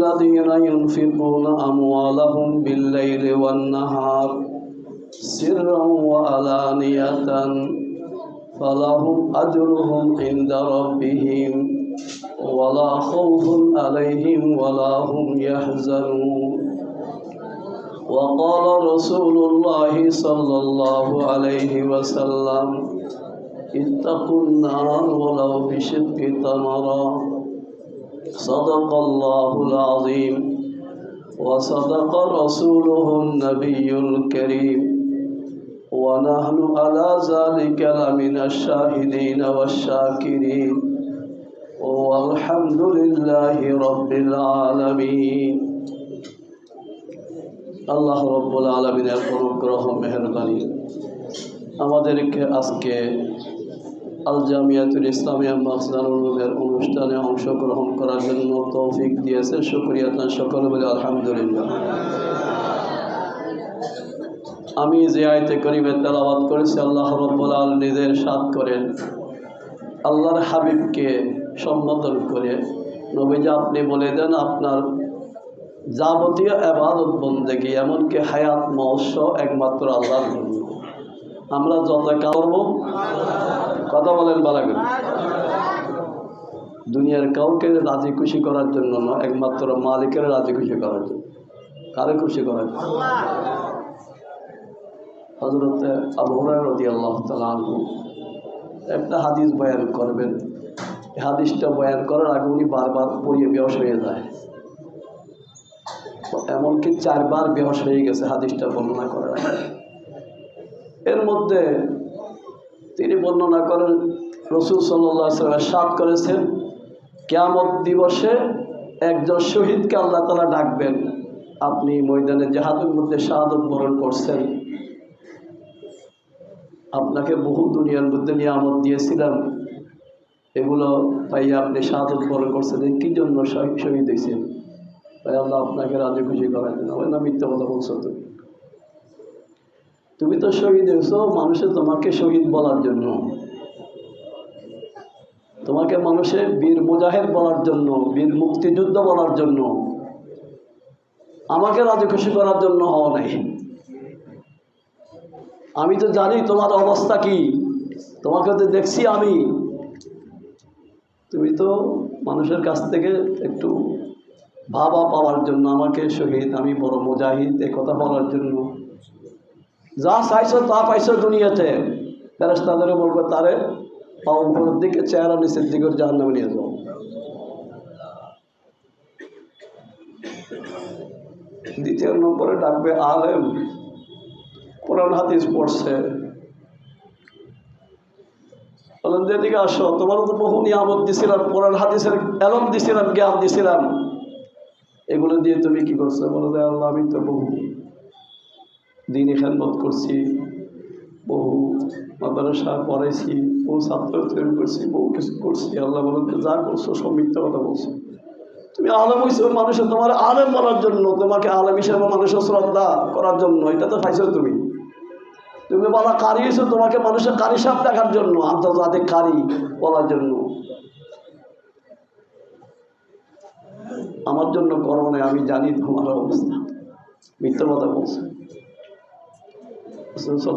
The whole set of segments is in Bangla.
الذين ينفقون أموالهم بالليل والنهار سرا وعلانية فلهم أجرهم عند ربهم ولا خوف عليهم ولا هم يحزنون. وقال رسول الله صلى الله عليه وسلم اتقوا النار ولو بشق تمرة صدق الله العظيم وصدق رسوله النبي الكريم ونحن على ذلك لمن الشاهدين والشاكرين والحمد لله رب العالمين আল্লাহ রব্বুল আলমিনের অনুগ্রহ মেহরবানি আমাদেরকে আজকে আল জামিয়াতুল ইসলামিয়া মাসদানুলের অনুষ্ঠানে অংশগ্রহণ করার জন্য তৌফিক দিয়েছে। শুক্রিয়া তার সকলে বলে আলহামদুলিল্লাহ। আমি যে আয়তে করিমে তেলাবাদ করেছি, আল্লাহ রব্বুল আল নিজের সাথ করেন। আল্লাহর হাবিবকে সম্বোধন করে নবীজি আপনি বলে দেন, আপনার যাবতীয় আবাদত বন্দেগী, এমনকি হায়াত মহস্য একমাত্র আল্লাহর জন্য। আমরা যত করব কথা বলেন বলা করে দুনিয়ার কাউকে রাজি খুশি করার জন্য নয় একমাত্র মালিকের রাজি খুশি করার জন্য। কারে খুশি করার জন্য হজরত আবু রদি আল্লাহ তালু একটা হাদিস বয়ান করবেন। হাদিসটা বয়ান করার আগে উনি বারবার পড়িয়ে বেহস হয়ে যায়। এমনকি চারবার বেহস হয়ে গেছে হাদিসটা বর্ণনা করার এর মধ্যে তিনি বর্ণনা করেন, রসুল সাল্লাহ সাত করেছেন, কেয়ামত দিবসে একজন শহীদকে আল্লাহ তালা ডাকবেন। আপনি ময়দানে জাহাদের মধ্যে শাহাদত বরণ করছেন। আপনাকে বহু দুনিয়ার মধ্যে নিয়ামত দিয়েছিলাম। এগুলো পাইয়া আপনি শাহাদত বরণ করছেন। কী জন্য শহীদ হয়েছেন? তাই আল্লাহ আপনাকে রাজি খুশি করার জন্য। না মিথ্যা কথা বলছো তুমি। তুমি তো শহীদ হয়েছো, মানুষে তোমাকে শহীদ বলার জন্য। তোমাকে মানুষে বীর মুজাহিদ বলার জন্য, বীর মুক্তিযুদ্ধ বলার জন্য। আমাকে রাজি খুশি করার জন্য হওয়া নাই। আমি তো জানি তোমার অবস্থা কি। তোমাকে তো দেখছি আমি। তুমি তো মানুষের কাছ থেকে একটু ভাবা পাওয়ার জন্য আমাকে শহীদ, আমি বড় মুজাহিদ, এ কথা বলার জন্য। যা চাইছো তা পাইছো দুনিয়াতে। ফেরেস তাদেরও বলবে, তারে পা উপরের দিকে, চেহারা নিচের দিকে জাহান নামে নিয়ে যাও। দ্বিতীয় নম্বরে ডাকবে, আলেম, কোরআন, হাদিস পড়ছে। বলেন, যেদিকে আসো, তোমার তো বহু নিয়ামত দিছিলাম, কোরআন, হাদিসের এলম দিছিলাম, জ্ঞান দিছিলাম। এগুলো দিয়ে তুমি কি করছ? বলো আল্লাহ, আমি তো বহু দিন খেদমত করছি, বহু মাদ্রাসা পড়াইছি, বহু ছাত্র তৈরি করছি, বহু কিছু করছি। আল্লাহ বলেন যা করছ সব মিথ্যা কথা বলছো। তুমি আলম হিসেবে মানুষের তোমার আলেম বলার জন্য, তোমাকে আলম হিসেবে মানুষের শ্রদ্ধা করার জন্য, এটা তো পাইছো তুমি। তুমি বলা কারি হয়েছো তোমাকে মানুষের কারি সাপ দেখার জন্য, আন্তর্জাতিক কারি বলার জন্য। আমার জন্য করো আমি জানি তোমার অবস্থা। মিথ্যা কথা বলছে। দান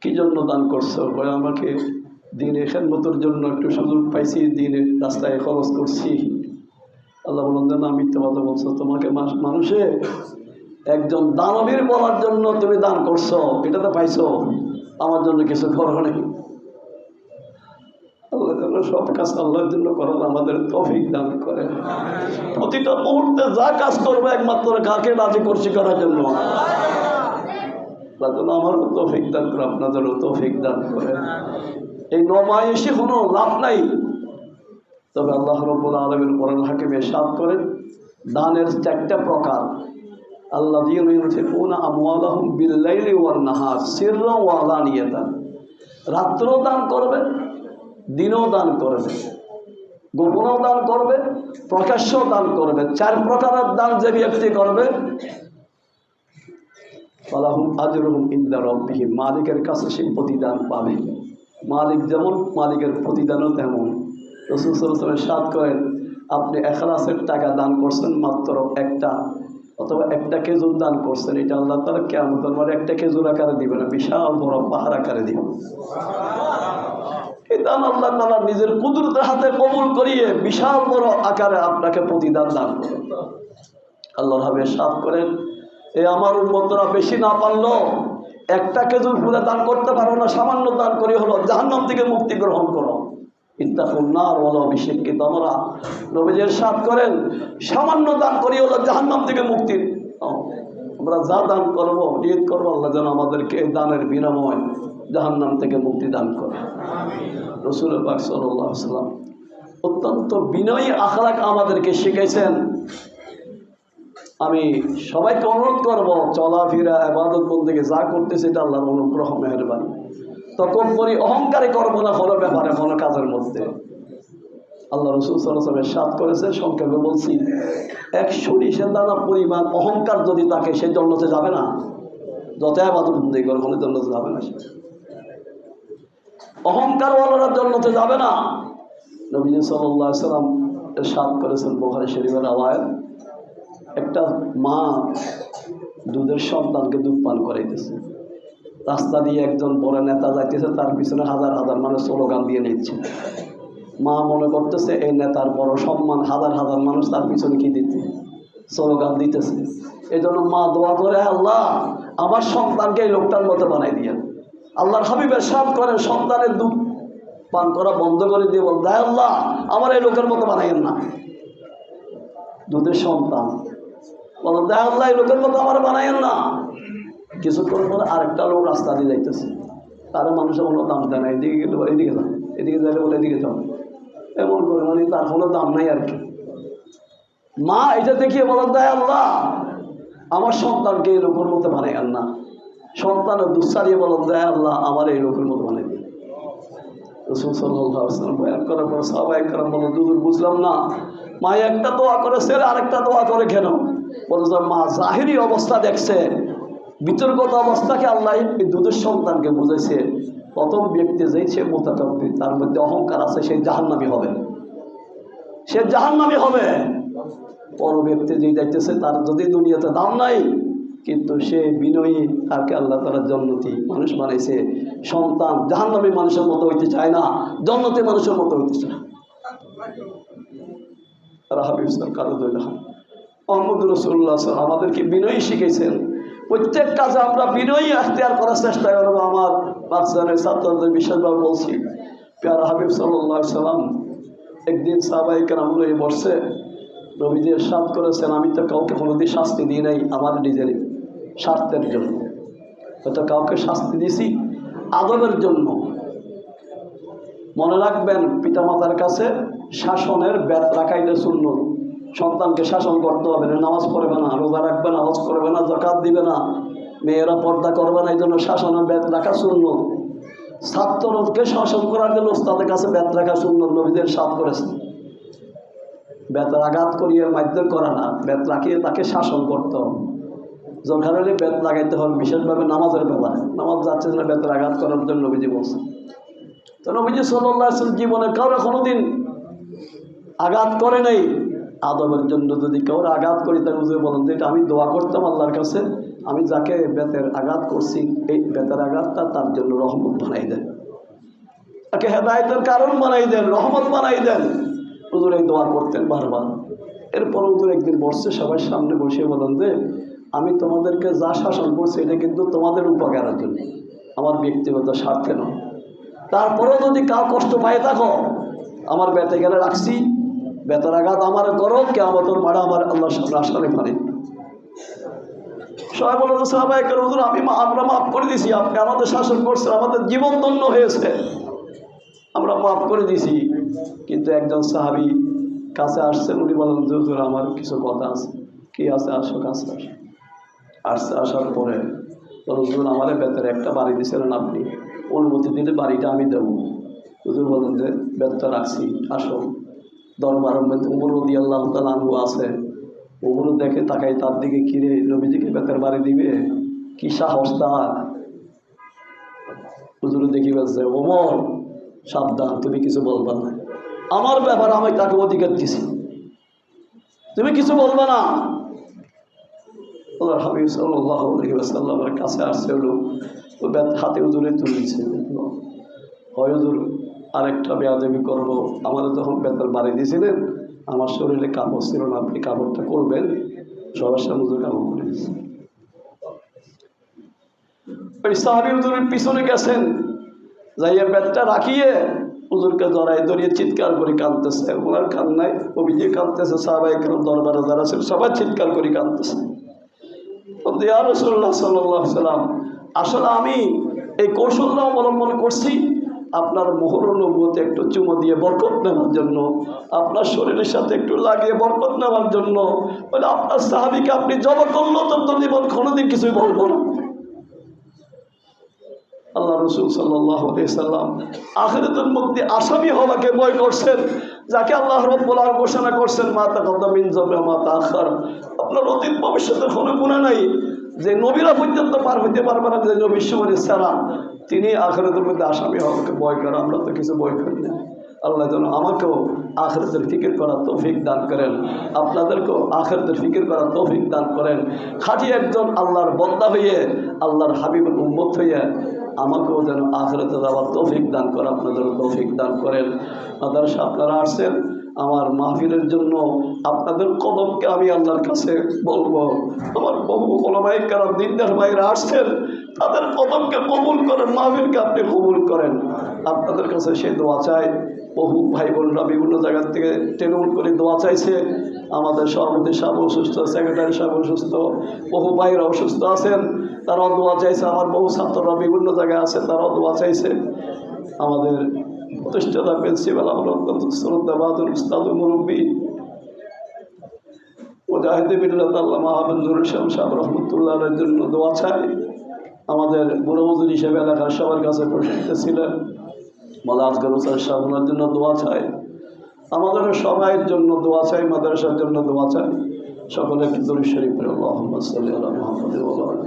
কি জন্য দান করছ? আমাকে দিনে খেদমতের জন্য একটু সুযোগ পাইছি, দিনের রাস্তায় খরচ করছি। আল্লাহ বলেন মিথ্যে কথা বলছো। তোমাকে মানুষে একজন দানবীর বলার জন্য তুমি দান করছ, এটা তো পাইছো। আমার জন্য কিছু করো নেই। সব কাজ আল্লাহর জন্য করার আমাদের তফিক দান করে প্রতিটা মুহূর্তে যা কাজ করব একমাত্র কাকে রাজি করছি করার জন্য? আমারও তৌফিক দান করে আপনাদেরও তৌফিক দান করে এই নমায়েশে কোনো লাভ নাই। তবে আল্লাহ রব্বুল আলমের কোরআন হাকিমে সাত করেন, দানের চারটা প্রকার। আল্লাহ আমওয়ালাহুম বিল্লাইলি ওয়ান নাহার সিররা ওয়ালানিয়াতান রাত্রেও দান করবেন, দিনেও দান করবেন, গোপনও দান করবে প্রকাশ্যও দান করবে চার প্রকারের দান যে ব্যক্তি করবে, ফালাহুম আজরুহুম মালিকের কাছে সেই প্রতিদান পাবে। মালিক যেমন, মালিকের প্রতিদানও তেমন। রসুল সাল্লামের সাত করেন, আপনি এখলাসের টাকা দান করছেন মাত্র একটা অথবা একটা খেজুর দান করছেন, এটা আল্লাহ তালা কেমন তোমার একটা খেজুর আকারে দিবে না বিশাল বড় পাহাড় আকারে দিবে আল্লাহ নিজের কুদরতের হাতে কবুল করিয়ে বিশাল বড় আকারে আপনাকে প্রতিদান দান করেন আল্লাহ ভাবে সাফ করেন, এ আমার উন্মতরা বেশি না পারল একটা খেজুর ফুলে দান করতে পারো না, সামান্য দান করি হলো জাহান্নাম থেকে মুক্তি গ্রহণ করো। নবীজের সাথ করেন সামান্য দান করি হলো জাহান্নাম থেকে মুক্তি। ও, আমরা যা দান করব নিয়ত করব আল্লাহ যেন আমাদেরকে এই দানের বিনিময় জাহান্নাম থেকে মুক্তি দান করে। রসুল পাক সাল্লাহ সাল্লাম অত্যন্ত বিনয়ী আখলাক আমাদেরকে শিখেছেন আমি সবাইকে অনুরোধ করব চলাফেরা আবাদত বন্দীকে যা করতেছে এটা আল্লাহর অনুগ্রহ মেহরবানি। তখন করি অহংকারী করব না কোনো ব্যাপারে কোনো কাজের মধ্যে। আল্লাহ রসুল সাল্লামের সাত করেছে সংক্ষেপে বলছি এক সরিষের দানা পরিমাণ অহংকার যদি তাকে, সে জন্মতে যাবে না। যত আবাদত বন্দী করে কোনো জন্মতে যাবে না অহংকার ওয়ালার জন্মতে যাবে না। নবীজ সাল্লাহ সাল্লাম সাত করেছেন বোখারি শরীফের আওয়ায় একটা মা দুধের সন্তানকে দুধ পান করাইতেছে। রাস্তা দিয়ে একজন বড় নেতা যাইতেছে, তার পিছনে হাজার হাজার মানুষ স্লোগান দিয়ে নিচ্ছে। মা মনে করতেছে, এই নেতার বড় সম্মান হাজার হাজার মানুষ তার পিছনে কি দিচ্ছে? স্লোগান দিতেছে। এই জন্য মা দোয়া করে, আল্লাহ, আমার সন্তানকে এই লোকটার মতো বানাই দিয়ে। আল্লাহর হাবিবের সাপ করে সন্তানের দুধ পান করা বন্ধ করে দিয়ে বল দেয় আল্লাহ, আমার এই লোকের মতো বানাইয়েন না। দুধের সন্তান বলো দেয় আল্লাহ, এই লোকের মতো আমার বানাইয়েন না। কিছুক্ষণ পরে আরেকটা লোক রাস্তা দিয়ে যাইতেছে। তারা মানুষের কোনো দাম দেয় না, এদিকে গেলে বলে, এদিকে যাও, এদিকে যাইলে বলে, এদিকে যাও। এমন করে মানে তার কোনো দাম নাই আর কি। মা এটা দেখিয়ে বলো, দেয় আল্লাহ, আমার সন্তানকে এই লোকের মতো বানাইয়েন না। সন্তানের দুঃসারিয়ে বলো, দেয় আল্লাহ, আমার এই লোকের মতো বানাই দিন। বয়ান করার বুঝলাম না। মা একটা দোয়া করে আরেকটা দোয়া করে কেন? মা, জাহিরি অবস্থা দেখছে। বিতর্কত অবস্থাকে আল্লাহ দুধের সন্তানকে বুঝেছে প্রথম ব্যক্তি যেই সে তার মধ্যে অহংকার আছে সেই জাহান্নামি হবে। সে জাহান্নামি হবে। পর ব্যক্তি যেই যাইতেছে, তার যদি দুনিয়াতে দাম নাই, কিন্তু সে বিনয়ী, তাকে আল্লাহ তারা জন্নতি মানুষ বানাইছে। সন্তান জাহান্নামী মানুষের মতো হইতে চায় না, জন্নতি মানুষের মতো হইতে চায়। রাহাবিব কারুদুল্লাহ মোহাম্মদ রসুল্লাহ আমাদেরকে বিনয়ী শিখেছেন প্রত্যেক কাজে আমরা বিনয়ী আখতিয়ার করার চেষ্টা করব আমার বাচ্চাদের, ছাত্রদের বিশেষভাবে বলছি। পেয়ার হাবিব সাল্লাম, একদিন সাহবাই লয়ে বসছে নবীদের সাত করেছেন, আমি তো কাউকে কোনোদিন শাস্তি দিই নাই, আমার নিজের স্বার্থের জন্য। হয়তো কাউকে শাস্তি দিছি আদবের জন্য। মনে রাখবেন, পিতামাতার কাছে শাসনের ব্যাত রাখাইলে শূন্য সন্তানকে শাসন করতে হবে, না নামাজ পড়বে না, রোজা রাখবে না, হজ করবে না জকাত দিবে না। মেয়েরা পর্দা করবে না এই জন্য শাসনের ব্যাত রাখা শূন্য ছাত্রকে শাসন করার জন্য ওস্তাদের কাছে ব্যাত রাখা শূন্য নবীদের সাত করেছে। বেতের আঘাত করিয়ে মাধ্যম করা না বেত রাখিয়ে তাকে শাসন করতে হবে। বেত লাগাইতে হবে, বিশেষভাবে নামাজের ব্যাপারে। নামাজ যাচ্ছে না বেতের আঘাত করার জন্য নবীজি বলছে। তো নবীজি সাল্লাহ জীবনে কারও কোনোদিন আঘাত করে নাই। আদবের জন্য যদি কেউ আঘাত করি, তাহলে বুঝে বলেন যে এটা আমি দোয়া করতাম আল্লাহর কাছে, আমি যাকে বেতের আঘাত করছি, এই বেতের আঘাতটা তার জন্য রহমত বানাই দেন। তাকে হেদায়তের কারণ বানাই দেন, রহমত বানাই দেন। হুজুর এই দোয়া করতেন বারবার। এরপর হুজুর একদিন বসছে সবার সামনে বসে বলেন যে, আমি তোমাদেরকে যা শাসন করছি, এটা কিন্তু তোমাদের উপকারের জন্য। আমার ব্যক্তিগত স্বার্থে নয়। তারপরেও যদি কাউ কষ্ট পায় থাকো আমার বেতে গেলে রাখছি। বেতার আঘাত আমার করো কে আমার তোর মারা আমার আল্লাহ সামনে আসারে পারে। আমরা মাফ করে আপনি আমাদের শাসন আমাদের হয়েছে। আমরা মাফ করে কিন্তু একজন কাছে আসছেন, উনি আমার কিছু কথা আছে। কি আছে? আসো কাছে আসো। আসছে, আসার পরে হুজুর, আমার বেতের একটা বাড়ি দিয়েছিলেন আপনি। অনুমতি দিলে বাড়িটা আমি দেবো। হুজুর বলেন যে বেতটা রাখছি, আসো। দরবারের মধ্যে উমর রদি আল্লাহ তালু আছে। উমর দেখে তাকাই তার দিকে কিরে, নবীজিকে বেতের বাড়ি দিবে? কি সাহস তার হুজুর দেখি বলছে ওমর সাবধান, তুমি কিছু বলবা না। আমার ব্যাপার আমি তাকে অধিকার দিছি। তুমি কিছু বলবে না। কাছে আসছে হলো হাতে উজুরে তুলেছে হয় হুজুর আরেকটা বেয়াদবি করব। আমাদের যখন বেতার বাড়ি দিয়েছিলেন, আমার শরীরে কাপড় ছিল না, আপনি কাপড়টা করবেন, সবার সামনে কাপড় করে ওই পিছনে গেছেন, যাইয়া ব্যাটটা রাখিয়ে হুজুরকে জড়াই ধরিয়ে চিৎকার করে কাঁদতেছে। ওনার কান্নায় অভিযোগ কাঁদতেছে সাহাবাই কেন দরবারে যারা ছিল সবাই চিৎকার করে কাঁদতেছে। রসুল্লাহ সাল্লাম আসলে আমি এই কৌশলটা অবলম্বন করছি আপনার মোহর নবুতে একটু চুমো দিয়ে বরকত নেওয়ার জন্য, আপনার শরীরের সাথে একটু লাগিয়ে বরকত নেওয়ার জন্য, বলে আপনার সাহাবিকে আপনি জব করল তো জীবন কোনোদিন কিছুই বলব না। আল্লাহ রসুল সাল্লাম আখেরাতের মধ্যে আসামি হওয়াকে বই করছেন, যাকে আল্লাহ রব্বুল আর ঘোষণা করছেন মাতা কথা মিন জবে মাতা আখার আপনার অতীত ভবিষ্যতের কোনো গুণা নাই। যে নবীরা পর্যন্ত পার হইতে পারবে না, যে নবীর সারা, তিনি আখেরাতের মধ্যে আসামি হওয়াকে বই করে, আমরা তো কিছু বই করি না। আল্লাহ যেন আমাকেও আখেরাতের ফিকির করার তৌফিক দান করেন। আপনাদেরকেও আখেরাতের ফিকির করার তৌফিক দান করেন। খাঁটি একজন আল্লাহর বন্দা হইয়ে, আল্লাহর হাবিবের উম্মত হইয়ে, আমাকেও যেন আখেরাতে যাওয়ার তৌফিক দান করে আপনাদের তৌফিক দান করেন। মাদারসা আপনারা আসছেন আমার মাহফিলের জন্য আপনাদের কদমকে আমি আল্লাহর কাছে বলব। আমার বহু ওলামাই কারণ দিনদার ভাইরা আসছেন, তাদের কদমকে কবুল করেন, মাহফিলকে আপনি কবুল করেন। আপনাদের কাছে সে দোয়া চাই। বহু ভাই বোনরা বিভিন্ন জায়গা থেকে টেলিফোন করে দোয়া চাইছে। আমাদের সভাপতি সাহেব অসুস্থ সেক্রেটারি সাহেব অসুস্থ বহু ভাইরা অসুস্থ আছেন, তারাও দোয়া চাইছে। আমার বহু ছাত্ররা বিভিন্ন জায়গায় আছে তারাও দোয়া চাইছে। আমাদের প্রতিষ্ঠাতা প্রিন্সিপাল আমরা শ্রদ্ধা বাহাদুর উস্তাদ মুরব্বী মুজাহিদ বিল্লাহ আল্লাহ মাহবুব নুর ইসলাম সাহেব রহমতুল্লাহের জন্য দোয়া চাই। আমাদের বুড়ো হুজুর হিসেবে এলাকার সবার কাছে প্রসিদ্ধ ছিলেন মালা আজগর হোসেন সাহেব ওনার জন্য দোয়া চাই। আমাদের সবাইয়ের জন্য দোয়া চাই, মাদ্রাসার জন্য দোয়া চাই। সকলে কিদুর শরীফের আল্লাহুম্মা সাল্লি আলা মুহাম্মাদ ওয়া আলা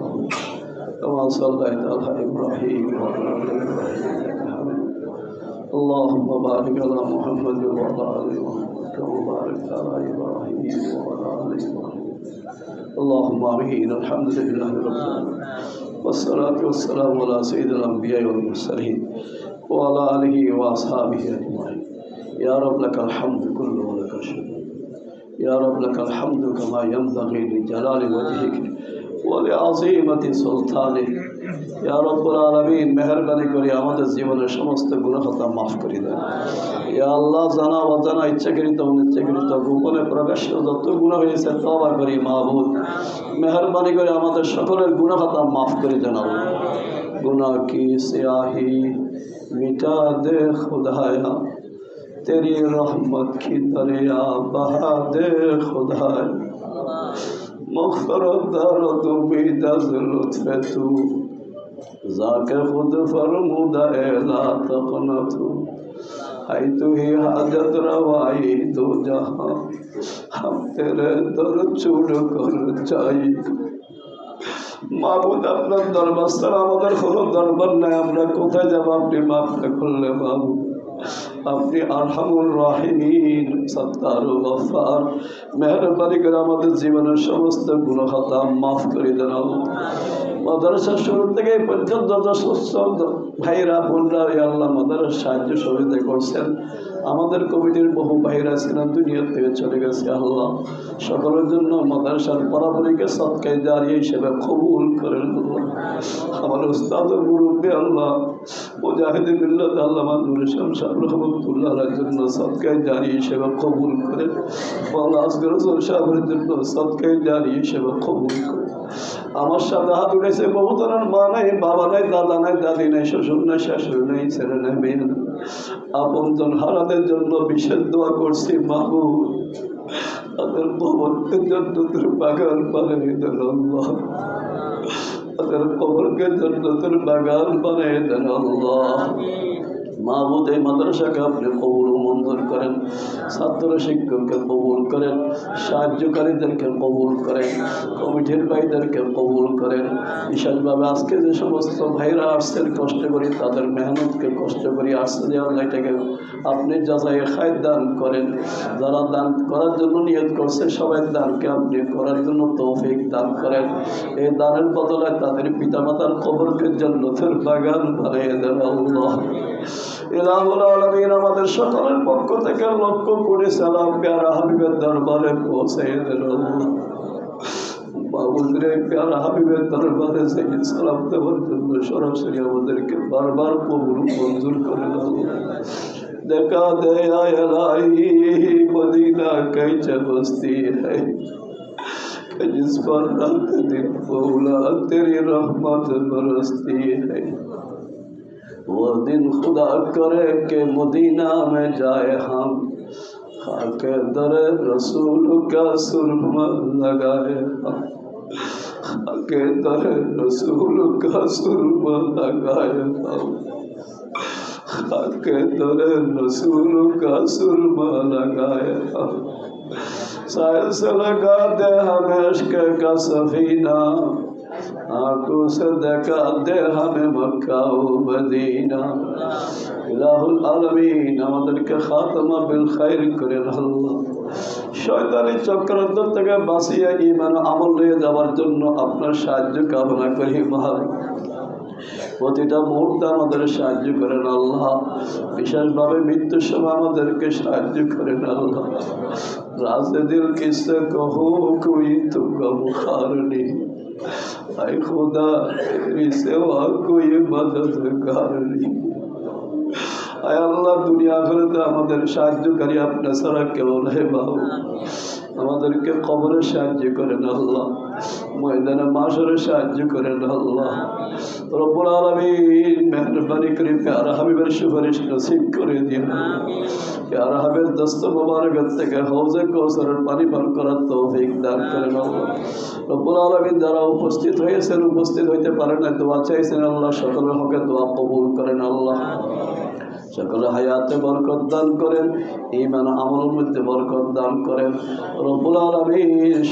اللهم بارك على محمد وعلى آل محمد كما باركت على إبراهيم وعلى آل إبراهيم. اللهم امين الحمد لله رب العالمين. والصلاة والسلام على سيد الأنبياء والمرسلين وعلى آله وأصحابه أجمعين. يا رب لك الحمد كله ولك الشكر. يا رب لك الحمد كما ينبغي لجلال وجهك ওয়ালিমাতি সুলতানে ইয়া রব্বুল আলমিন মেহরবানি করে আমাদের জীবনের সমস্ত গুণহতা মাফ করে দেন। ইয়া আল্লাহ, জানা অজানা, ইচ্ছাকৃত, অনিচ্ছাকৃত, গোপনে প্রবেশ যত গুণ হয়েছে তবা করি, মাহবুদ। মেহরবানি করে আমাদের সকলের গুণহতা মাফ করে দেন আল্লাহ। গুনা কি সিয়াহি, মিটা দে খুদায়া। তেরি রহমত কি দরিয়া বাহা দে খুদায়। مغفرت دارت بی تزلت تو ذاک خود فرمودا لا تقنت ہے تو ہی حاجت روائی دو جہاں ہم تیرے در چھوڑ کر چاہیے মাহবুদ আপনার দরবার ছাড়া আমাদের কোনো দরবার নাই আমরা কোথায় যাব আপনি মাফ করলে মাহবুদ আপনি আরহামুর রাহিমিন সত্তার গফার। মেহরবানি করে আমাদের জীবনের সমস্ত গুণহতা মাফ করে দেন মাদ্রাসা শুরু থেকে পর্যন্ত যত ভাইরা বোনরা আল্লাহ মাদ্রাসার সাহায্য সহযোগিতা করছেন। আমাদের কমিটির বহু ভাইরা ছিলেন দুনিয়া থেকে চলে গেছে, আল্লাহ। সকলের জন্য মাদ্রাসার পরাপরিকে সৎকায় দাঁড়িয়ে হিসেবে কবুল করেন আমার উস্তাদ মুরব্বী আল্লাহ, মুজাহিদ মিল্লাত আল্লাহ নুর ইসলাম সাহেব রহমতুল্লাহর জন্য সৎকায় জারি হিসেবে কবুল করে মাওলা আসগর হোসেন সাহেবের জন্য সৎকায় জারি হিসেবে কবুল করে আমার সাথে হাত উঠেছে বহুতরের মা নাই, বাবা নাই, দাদা নাই, দাদি নাই, শ্বশুর নাই, শাশুড়ি নাই, ছেলে নাই, মেয়ে নাই। আপনজন হারাদের জন্য বিশেষ দোয়া করছি মাহু তাদের ভবনকে জন্য তোর বাগান বানিয়ে দেন আল্লাহ। তাদের কবরকে জন্য তোর বাগান বানিয়ে দেন আল্লাহ। মাহবুদ এই মাদ্রাসাকে আপনি কবুল ও মঞ্জুর করেন। ছাত্র শিক্ষককে কবুল করেন, সাহায্যকারীদেরকে কবুল করেন, কমিটির ভাইদেরকে কবুল করেন। বিশেষভাবে আজকে যে সমস্ত ভাইরা আসছেন কষ্ট করি, তাদের মেহনতকে কষ্ট করি আসছে যে আল্লাহ এটাকে আপনি যাচাই খায় দান করেন। যারা দান করার জন্য নিয়ত করছে, সবাই দানকে আপনি করার জন্য তৌফিক দান করেন। এই দানের বদলে তাদের পিতামাতার কবরকে জন্নতের বাগান বানিয়ে দেন আল্লাহ। ইলাহুল আলমিন, আমাদের সকলের পক্ষ থেকে লক্ষ্য করে সালাম প্যারা হাবিবের দরবারে পৌঁছে দেন আল্লাহ বাবুদের প্যারা হাবিবের দরবারে সেই সালাম দেওয়ার জন্য সরাসরি আমাদেরকে বারবার কবুল মঞ্জুর করে আল্লাহ দেখা দে আয় लाई मदीना कैसे बस्ती है कि जिस पर रात दिन बोला तेरी रहमत बरसती है وہ دن خدا کرے کہ مدینہ میں جائے ہم۔ خاک در رسول کا سرما لگائے۔ ہم خاک در رسول کا سرما لگائے۔ ہم خاک در رسول کا سرما لگائے۔ ہم سائے سے لگا دے ہمیش کے کا سفینہ۔ آنکھوں صدقہ مکہ و مدینہ الہ العالمین আমাদের কে করে আল্লাহ শয়তানের চক্রান্ত থেকে বাঁচিয়ে আপনার সাহায্য কামনা করি, মহান। প্রতিটা মুহূর্তে আমাদের সাহায্য করেন আল্লাহ। বিশেষভাবে মৃত্যুর সময় আমাদেরকে সাহায্য করেন আল্লাহ। রাজনীতি কিসে কহু কুই তু গম নেই আই খোদা তেরি সেবা কোই মদদগার নেই আয় আল্লাহ দুনিয়া আখেরাতে আমাদের সাহায্যকারী আপনার ছাড়া কেউ নেই বাবু আমাদেরকে কবরে সাহায্য করেন আল্লাহ। ময়দানে মাসরে সাহায্য করেন আল্লাহ। রব্বুল আলামিন মেহরবানি করে প্যারা হাবিবের সুপারিশ নসিব করে দিন প্যারা হাবিবের দস্ত মোবারকের থেকে হৌজে কৌসরের পানি পান করার তৌফিক দান করেন আল্লাহ। রব্বুল আলামিন যারা উপস্থিত হয়েছেন উপস্থিত হইতে পারেন না দোয়া চাইছেন আল্লাহ সকলের হকে দোয়া কবুল করেন আল্লাহ। সকলে হায়াতে বরকত দান করেন ইমান আমলের মধ্যে বরকত দান করেন। রব্বুল আলমী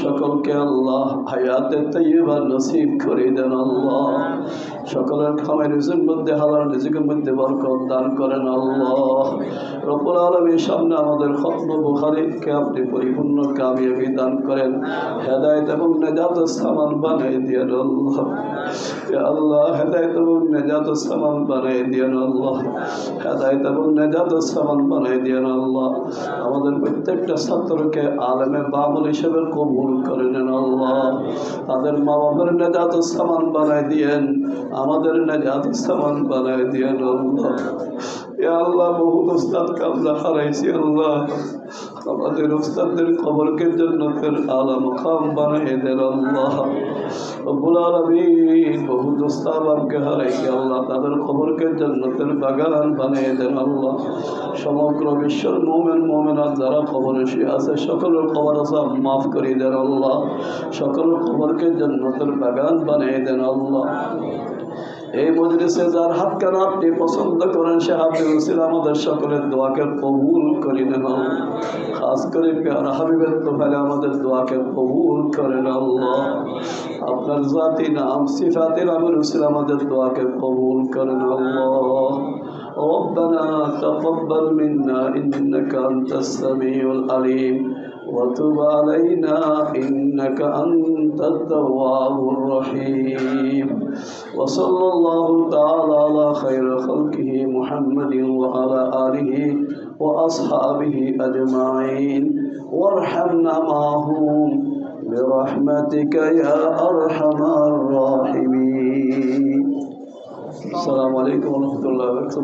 সকলকে আল্লাহ হায়াতে তৈবা নসিব করে দেন আল্লাহ। সকলের খামাই রিজের মধ্যে হালার রিজিকের মধ্যে বরকত দান করেন আল্লাহ। রব্বুল আলামিন সামনে আমাদের খত্ম বুখারীকে আপনি পরিপূর্ণ কামিয়াবি দান করেন, হেদায়েত এবং নেজাত সামান বানিয়ে দিয়েন আল্লাহ। আল্লাহ, হেদায়েত এবং নেজাত সামান বানিয়ে দিয়েন আল্লাহ। হেদায়েত এবং নেজাত সামান বানিয়ে দিয়েন আল্লাহ। আমাদের প্রত্যেকটা ছাত্রকে আলেমে বামল হিসেবে কবুল করে নেন আল্লাহ। তাদের মা বাবার নেজাত সামান বানায় দিয়েন। আমাদের নেজাত সামান বানায় দিয়েন আল্লাহ। ইয়া উস্তাদকে আমরা হারাইছি আল্লাহ। আমাদের কবরকে উস্তাদ বাগান দেন আল্লাহ। সমগ্র বিশ্বর মোমেন, মোমেনাত যারা কবরে শুয়ে আছে, সকলের কবর সব মাফ করে দেন আল্লাহ। সকলের কবরকে জন্নতের বাগান বানিয়ে দেন আল্লাহ। এই মজলিসে যার হাত কেন আপনি পছন্দ করেন সে হাতে রসিল আমাদের সকলের দোয়াকে কবুল করে নেন খাস করে প্যারা হাবিবের তো ফেলে আমাদের দোয়াকে কবুল করেন আল্লাহ আপনার জাতি নাম সিফাতের আমি রসিল আমাদের দোয়াকে কবুল করেন আল্লাহ ربنا تقبل منا إنك أنت السميع العليم وتب علينا إنك أنت التواب الرحيم. وصلى الله تعالى على خير خلقه محمد وعلى آله وأصحابه أجمعين. وارحمنا معهم برحمتك يا أرحم الراحمين. السلام عليكم ورحمة الله وبركاته.